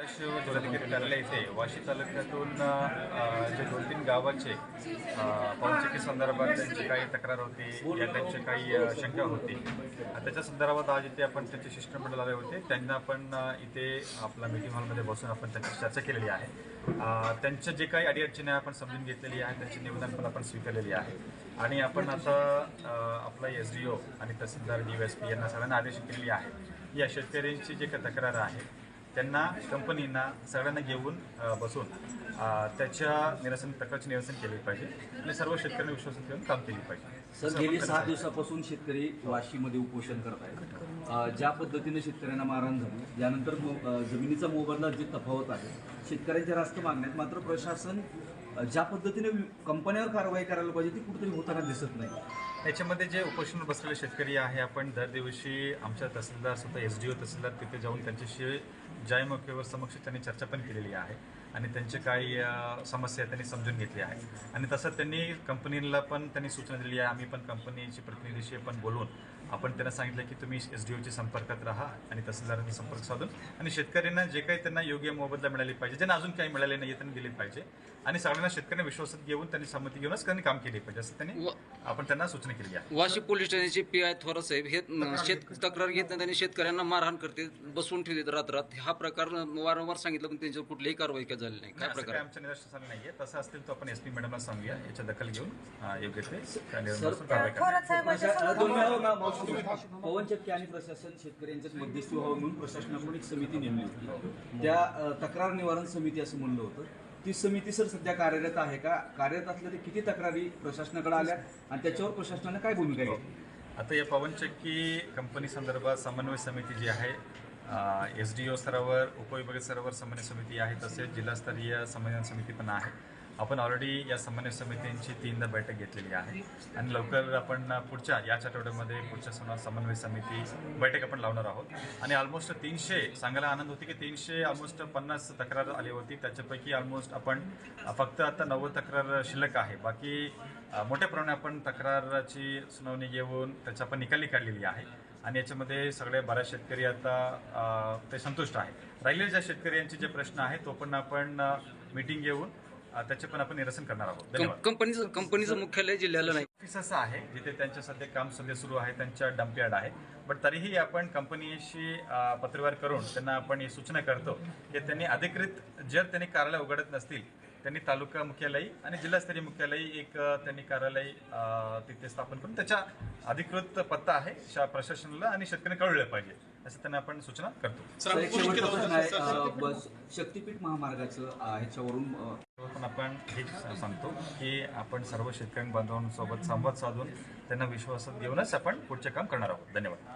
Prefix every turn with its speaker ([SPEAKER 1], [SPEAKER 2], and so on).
[SPEAKER 1] शिव जिल्हाधिकारी कार्यालय इथे वाशी तालुक्यातून जे दोन तीन गावाचे अ, संदर्भात त्यांची काही तक्रार होती या त्यांची काही शंका होती. त्याच्या संदर्भात आज इथे आपण त्यांचे शिष्टमंडळ आले होते. त्यांना आपण इथे आपला मीटिंग हॉलमध्ये बसून आपण त्यांची चर्चा केलेली आहे. त्यांच्या जे काही अडीअडचणी आहे आपण समजून घेतलेली आहे त्यांचे निवेदन पण आपण स्वीकारलेली आहे. आणि आपण आता आपला एस डी ओ आणि तहसीलदार डी एस पी यांना सगळ्यांना आदेश केलेली आहे. या शेतकऱ्यांची जे काही तक्रार आहे त्यांना कंपनींना सगळ्यांना घेऊन बसून त्याच्या निरसन तक्रारचे निरसन केले पाहिजे. आणि सर्व शेतकऱ्यांना विश्वासात घेऊन काम केले पाहिजे.
[SPEAKER 2] सर गेली सहा. दिवसापासून शेतकरी वाशीमध्ये उपोषण करत आहेत. ज्या पद्धतीने शेतकऱ्यांना मारहाण झाली यानंतर मो- जमिनीचा मोबदला जे तफावत आहे शेतकऱ्यांच्या रास्त मागण्यात मात्र प्रशासन ज्या पद्धतीने कंपन्यावर कारवाई करायला पाहिजे ती कुठेतरी होताना दिसत नाही.
[SPEAKER 1] त्याच्यामध्ये जे उपोषण बसलेले शेतकरी आहे आपण दर दिवशी आमच्या तहसीलदार सुद्धा एस डी ओ तहसीलदार तिथे जाऊन त्यांच्याशी जायमुखेवर समक्ष त्यांनी चर्चा पण केलेली आहे आणि त्यांचे काही समस्या त्यांनी समजून घेतली आहे. आणि तसं त्यांनी कंपनीला पण त्यांनी सूचना दिली आहे. आम्ही पण कंपनीची प्रतिनिधीशी पण बोलून आपण त्यांना सांगितलं की तुम्ही एस डी ओच्या संपर्कात राहा आणि तहसीलदारांनी संपर्क साधून आणि शेतकऱ्यांना जे काही त्यांना योग्य मोबदला मिळाली पाहिजे ज्यांना अजून काही मिळाले नाही त्यांनी दिले पाहिजे. आणि सगळ्यांना शेतकऱ्यांना विश्वासात घेऊन त्यांनी संमती घेऊनच त्यांनी काम केले पाहिजे असं त्यांनी आपण त्यांना सूचना केली आहे.
[SPEAKER 3] वाशी पोलीस स्टेशनचे पी आय थोरात साहेब हे न, शेत तक्रार घेत नाही त्यांनी शेतकऱ्यांना मारहाण करते बसवून ठेवतात रात्रात. हा प्रकार वारंवार सांगितलं पण त्यांच्यावर कुठलीही कारवाई काय झाली नाही. काय प्रकार?
[SPEAKER 1] आमच्या निदर्शनास आलं नाहीये. तसं असतील तर आपण एस पी मॅडमला सांगूया याच्या दखल घेऊन योग्य ते कारवाई
[SPEAKER 2] पवनचक्की पवन आणि प्रशासन शेतकऱ्यांच्यात मध्यस्थी व्हावं म्हणून प्रशासनाकडून एक समिती नेमली होती त्या अ, तक्रार निवारण समिती असं म्हणलं होतं. ती समिती सर सध्या कार्यरत आहे का? कार्यरत असल्या ते किती तक्रारी प्रशासनाकडे आल्या? आणि त्याच्यावर प्रशासनाने काय भूमिका घेतली? हो.
[SPEAKER 1] आता या पवनचक्की कंपनी संदर्भात समन्वय समिती जी आहे एस डी ओ स्तरावर उपविभागीय स्तरावर समन्वय समिती आहे तसेच जिल्हास्तरीय समन्वय समिती पण आहे. आपण ऑलरेडी या समन्वय समितींची तीनदा बैठक घेतलेली आहे. आणि लवकर आपण पुढच्या याच आठवड्यामध्ये पुढच्या समन्वय समिती बैठक आपण लावणार आहोत. आणि ऑलमोस्ट तीनशे सांगायला आनंद होती की तीनशे ऑलमोस्ट पन्नास तक्रार आली होती. त्याच्यापैकी ऑलमोस्ट आपण फक्त आता नव्वद तक्रार शिल्लक आहे. बाकी मोठ्या प्रमाणात आपण तक्राराची सुनावणी घेऊन त्याचा आपण निकाली काढलेली आहे. आणि याच्यामध्ये सगळे बऱ्याच शेतकरी आता ते संतुष्ट आहे राहिलेले ज्या शेतकऱ्यांचे जे प्रश्न आहेत तो पण आपण मीटिंग घेऊन त्याचे पण आपण निरसन करणार आहोत. धन्यवाद.
[SPEAKER 3] कंपनीचं कंपनीचं मुख्यालय जिल्ह्याला नाही.
[SPEAKER 1] ऑफिस असं आहे जिथे त्यांच्या सध्या काम सध्या सुरू आहे त्यांच्या डम्पयार्ड आहे. बट तरीही आपण कंपनीशी पत्रव्यवहार करून त्यांना आपण ही सूचना करतो की त्यांनी अधिकृत जर त्यांनी कार्यालय उघडत नसतील त्यांनी तालुका मुख्यालयी आणि जिल्हास्तरीय मुख्यालयी एक त्यांनी कार्यालय तिथे स्थापन करून त्याच्या अधिकृत पत्ता आहे शा- प्रशासनाला आणि शेतकऱ्यांना कळलं पाहिजे असं त्यांना आपण सूचना करतो.
[SPEAKER 2] शक्तीपीठ महामार्गाचं ह्याच्यावरून
[SPEAKER 1] पण आपण हेच सांगतो की आपण सर्व शेतकरी बांधवांसोबत संवाद साधून त्यांना विश्वासात घेऊनच आपण पुढचे काम करणार आहोत. धन्यवाद.